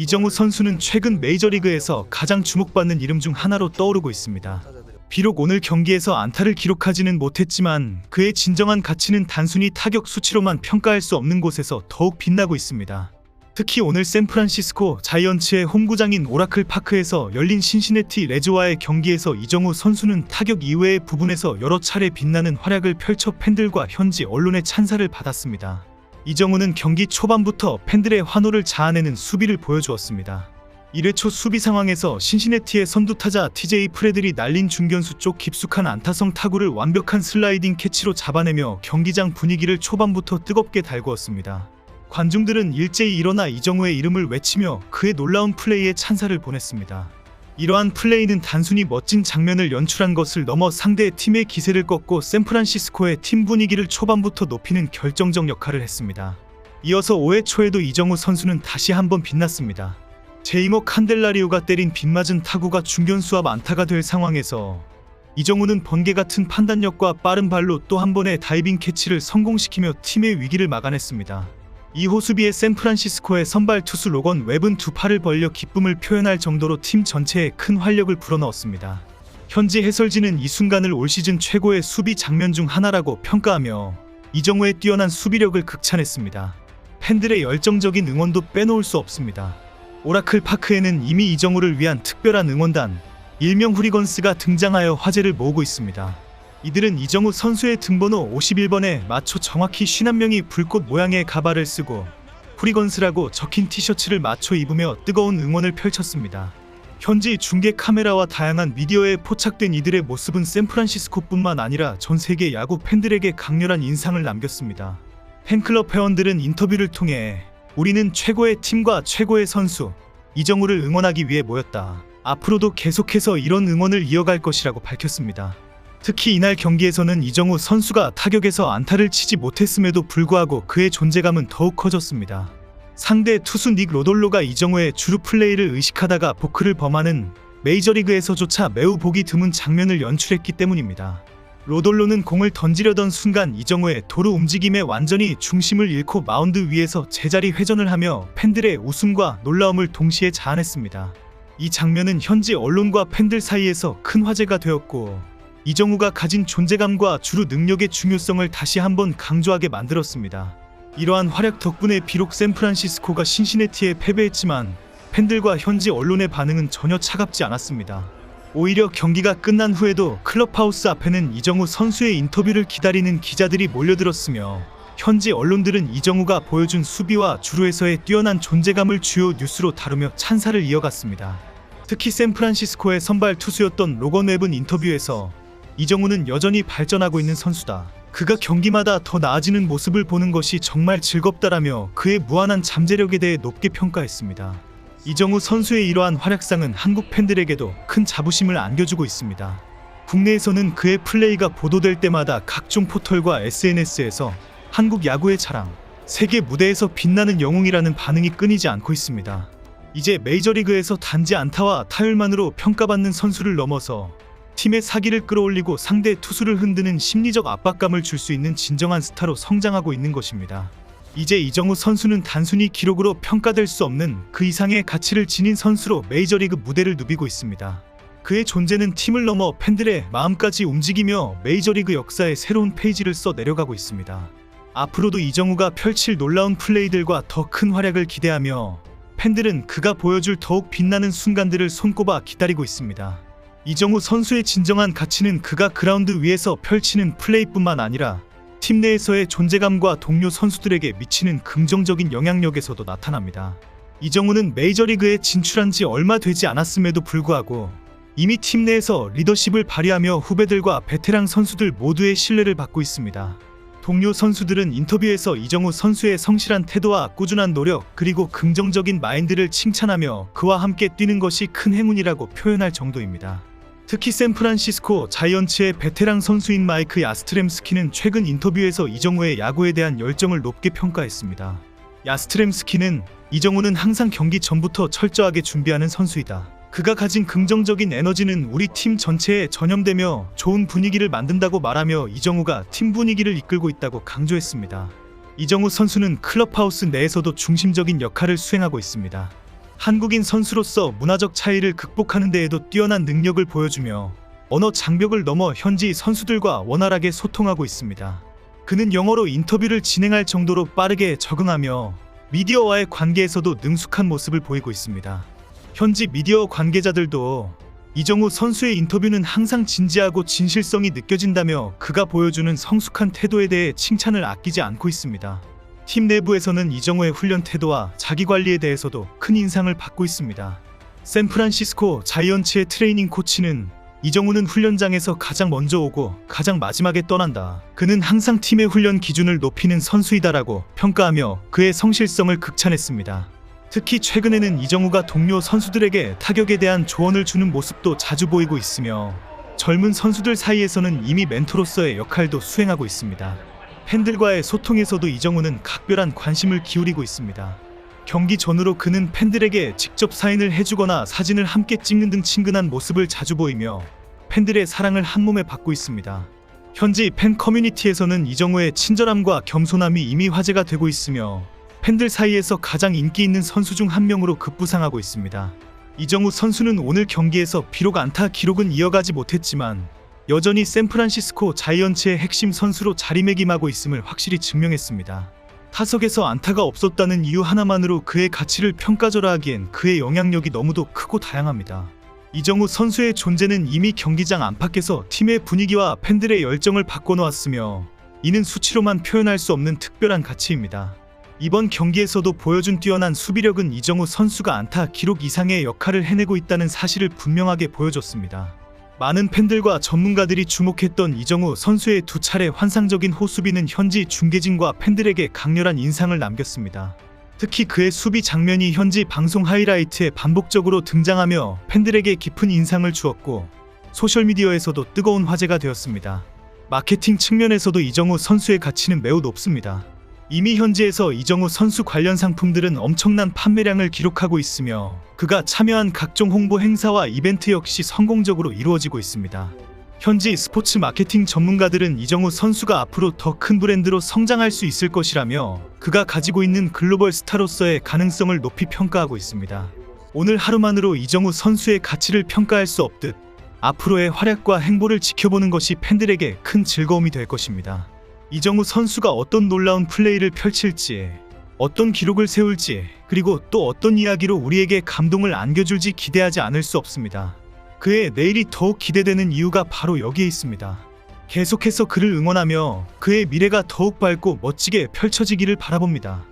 이정우 선수는 최근 메이저리그에서 가장 주목받는 이름 중 하나로 떠오르고 있습니다. 비록 오늘 경기에서 안타를 기록하지는 못했지만 그의 진정한 가치는 단순히 타격 수치로만 평가할 수 없는 곳에서 더욱 빛나고 있습니다. 특히 오늘 샌프란시스코 자이언츠의 홈구장인 오라클 파크에서 열린 신시내티 레즈와의 경기에서 이정우 선수는 타격 이외의 부분에서 여러 차례 빛나는 활약을 펼쳐 팬들과 현지 언론의 찬사를 받았습니다. 이정우는 경기 초반부터 팬들의 환호를 자아내는 수비를 보여주었습니다. 1회 초 수비 상황에서 신시내티의 선두 타자 TJ 프레들이 날린 중견수 쪽 깊숙한 안타성 타구를 완벽한 슬라이딩 캐치로 잡아내며 경기장 분위기를 초반부터 뜨겁게 달구었습니다. 관중들은 일제히 일어나 이정우의 이름을 외치며 그의 놀라운 플레이에 찬사를 보냈습니다. 이러한 플레이는 단순히 멋진 장면을 연출한 것을 넘어 상대 팀의 기세를 꺾고 샌프란시스코의 팀 분위기를 초반부터 높이는 결정적 역할을 했습니다. 이어서 5회 초에도 이정우 선수는 다시 한번 빛났습니다. 제이모 칸델라리오가 때린 빗맞은 타구가 중견수 앞 안타가 될 상황에서 이정우는 번개 같은 판단력과 빠른 발로 또 한 번의 다이빙 캐치를 성공시키며 팀의 위기를 막아냈습니다. 이호 수비의 샌프란시스코의 선발 투수 로건 웹은 두 팔을 벌려 기쁨을 표현할 정도로 팀 전체에 큰 활력을 불어넣었습니다. 현지 해설진은 이 순간을 올 시즌 최고의 수비 장면 중 하나라고 평가하며 이정우의 뛰어난 수비력을 극찬했습니다. 팬들의 열정적인 응원도 빼놓을 수 없습니다. 오라클 파크에는 이미 이정우를 위한 특별한 응원단 일명 후리건스가 등장하여 화제를 모으고 있습니다. 이들은 이정우 선수의 등번호 51번에 맞춰 정확히 51명이 불꽃 모양의 가발을 쓰고 후리건스라고 적힌 티셔츠를 맞춰 입으며 뜨거운 응원을 펼쳤습니다. 현지 중계 카메라와 다양한 미디어에 포착된 이들의 모습은 샌프란시스코뿐만 아니라 전 세계 야구 팬들에게 강렬한 인상을 남겼습니다. 팬클럽 회원들은 인터뷰를 통해 우리는 최고의 팀과 최고의 선수 이정우를 응원하기 위해 모였다. 앞으로도 계속해서 이런 응원을 이어갈 것이라고 밝혔습니다. 특히 이날 경기에서는 이정우 선수가 타격에서 안타를 치지 못했음에도 불구하고 그의 존재감은 더욱 커졌습니다. 상대 투수 닉 로돌로가 이정우의 주루 플레이를 의식하다가 보크를 범하는 메이저리그에서조차 매우 보기 드문 장면을 연출했기 때문입니다. 로돌로는 공을 던지려던 순간 이정우의 도루 움직임에 완전히 중심을 잃고 마운드 위에서 제자리 회전을 하며 팬들의 웃음과 놀라움을 동시에 자아냈습니다. 이 장면은 현지 언론과 팬들 사이에서 큰 화제가 되었고 이정우가 가진 존재감과 주루 능력의 중요성을 다시 한번 강조하게 만들었습니다. 이러한 활약 덕분에 비록 샌프란시스코가 신시내티에 패배했지만 팬들과 현지 언론의 반응은 전혀 차갑지 않았습니다. 오히려 경기가 끝난 후에도 클럽하우스 앞에는 이정우 선수의 인터뷰를 기다리는 기자들이 몰려들었으며 현지 언론들은 이정우가 보여준 수비와 주루에서의 뛰어난 존재감을 주요 뉴스로 다루며 찬사를 이어갔습니다. 특히 샌프란시스코의 선발 투수였던 로건 웹은 인터뷰에서 이정우는 여전히 발전하고 있는 선수다. 그가 경기마다 더 나아지는 모습을 보는 것이 정말 즐겁다라며 그의 무한한 잠재력에 대해 높게 평가했습니다. 이정우 선수의 이러한 활약상은 한국 팬들에게도 큰 자부심을 안겨주고 있습니다. 국내에서는 그의 플레이가 보도될 때마다 각종 포털과 SNS에서 한국 야구의 자랑, 세계 무대에서 빛나는 영웅이라는 반응이 끊이지 않고 있습니다. 이제 메이저리그에서 단지 안타와 타율만으로 평가받는 선수를 넘어서 팀의 사기를 끌어올리고 상대 투수를 흔드는 심리적 압박감을 줄 수 있는 진정한 스타로 성장하고 있는 것입니다. 이제 이정우 선수는 단순히 기록으로 평가될 수 없는 그 이상의 가치를 지닌 선수로 메이저리그 무대를 누비고 있습니다. 그의 존재는 팀을 넘어 팬들의 마음까지 움직이며 메이저리그 역사의 새로운 페이지를 써 내려가고 있습니다. 앞으로도 이정우가 펼칠 놀라운 플레이들과 더 큰 활약을 기대하며 팬들은 그가 보여줄 더욱 빛나는 순간들을 손꼽아 기다리고 있습니다. 이정우 선수의 진정한 가치는 그가 그라운드 위에서 펼치는 플레이뿐만 아니라 팀 내에서의 존재감과 동료 선수들에게 미치는 긍정적인 영향력에서도 나타납니다. 이정우는 메이저리그에 진출한 지 얼마 되지 않았음에도 불구하고 이미 팀 내에서 리더십을 발휘하며 후배들과 베테랑 선수들 모두의 신뢰를 받고 있습니다. 동료 선수들은 인터뷰에서 이정우 선수의 성실한 태도와 꾸준한 노력 그리고 긍정적인 마인드를 칭찬하며 그와 함께 뛰는 것이 큰 행운이라고 표현할 정도입니다. 특히 샌프란시스코 자이언츠의 베테랑 선수인 마이크 야스트렘스키는 최근 인터뷰에서 이정우의 야구에 대한 열정을 높게 평가했습니다. 야스트렘스키는 이정우는 항상 경기 전부터 철저하게 준비하는 선수이다. 그가 가진 긍정적인 에너지는 우리 팀 전체에 전염되며 좋은 분위기를 만든다고 말하며 이정우가 팀 분위기를 이끌고 있다고 강조했습니다. 이정우 선수는 클럽하우스 내에서도 중심적인 역할을 수행하고 있습니다. 한국인 선수로서 문화적 차이를 극복하는 데에도 뛰어난 능력을 보여주며 언어 장벽을 넘어 현지 선수들과 원활하게 소통하고 있습니다. 그는 영어로 인터뷰를 진행할 정도로 빠르게 적응하며 미디어와의 관계에서도 능숙한 모습을 보이고 있습니다. 현지 미디어 관계자들도 이정우 선수의 인터뷰는 항상 진지하고 진실성이 느껴진다며 그가 보여주는 성숙한 태도에 대해 칭찬을 아끼지 않고 있습니다. 팀 내부에서는 이정우의 훈련 태도와 자기 관리에 대해서도 큰 인상을 받고 있습니다. 샌프란시스코 자이언츠의 트레이닝 코치는 이정우는 훈련장에서 가장 먼저 오고 가장 마지막에 떠난다. 그는 항상 팀의 훈련 기준을 높이는 선수이다라고 평가하며 그의 성실성을 극찬했습니다. 특히 최근에는 이정우가 동료 선수들에게 타격에 대한 조언을 주는 모습도 자주 보이고 있으며 젊은 선수들 사이에서는 이미 멘토로서의 역할도 수행하고 있습니다. 팬들과의 소통에서도 이정우는 각별한 관심을 기울이고 있습니다. 경기 전후로 그는 팬들에게 직접 사인을 해주거나 사진을 함께 찍는 등 친근한 모습을 자주 보이며 팬들의 사랑을 한몸에 받고 있습니다. 현지 팬 커뮤니티에서는 이정우의 친절함과 겸손함이 이미 화제가 되고 있으며 팬들 사이에서 가장 인기 있는 선수 중 한 명으로 급부상하고 있습니다. 이정우 선수는 오늘 경기에서 비록 안타 기록은 이어가지 못했지만 여전히 샌프란시스코 자이언츠의 핵심 선수로 자리매김하고 있음을 확실히 증명했습니다. 타석에서 안타가 없었다는 이유 하나만으로 그의 가치를 평가절하하기엔 그의 영향력이 너무도 크고 다양합니다. 이정우 선수의 존재는 이미 경기장 안팎에서 팀의 분위기와 팬들의 열정을 바꿔놓았으며 이는 수치로만 표현할 수 없는 특별한 가치입니다. 이번 경기에서도 보여준 뛰어난 수비력은 이정우 선수가 안타 기록 이상의 역할을 해내고 있다는 사실을 분명하게 보여줬습니다. 많은 팬들과 전문가들이 주목했던 이정우 선수의 두 차례 환상적인 호수비는 현지 중계진과 팬들에게 강렬한 인상을 남겼습니다. 특히 그의 수비 장면이 현지 방송 하이라이트에 반복적으로 등장하며 팬들에게 깊은 인상을 주었고 소셜미디어에서도 뜨거운 화제가 되었습니다. 마케팅 측면에서도 이정우 선수의 가치는 매우 높습니다. 이미 현지에서 이정우 선수 관련 상품들은 엄청난 판매량을 기록하고 있으며 그가 참여한 각종 홍보 행사와 이벤트 역시 성공적으로 이루어지고 있습니다. 현지 스포츠 마케팅 전문가들은 이정우 선수가 앞으로 더 큰 브랜드로 성장할 수 있을 것이라며 그가 가지고 있는 글로벌 스타로서의 가능성을 높이 평가하고 있습니다. 오늘 하루만으로 이정우 선수의 가치를 평가할 수 없듯 앞으로의 활약과 행보를 지켜보는 것이 팬들에게 큰 즐거움이 될 것입니다. 이정우 선수가 어떤 놀라운 플레이를 펼칠지, 어떤 기록을 세울지, 그리고 또 어떤 이야기로 우리에게 감동을 안겨줄지 기대하지 않을 수 없습니다. 그의 내일이 더욱 기대되는 이유가 바로 여기에 있습니다. 계속해서 그를 응원하며 그의 미래가 더욱 밝고 멋지게 펼쳐지기를 바라봅니다.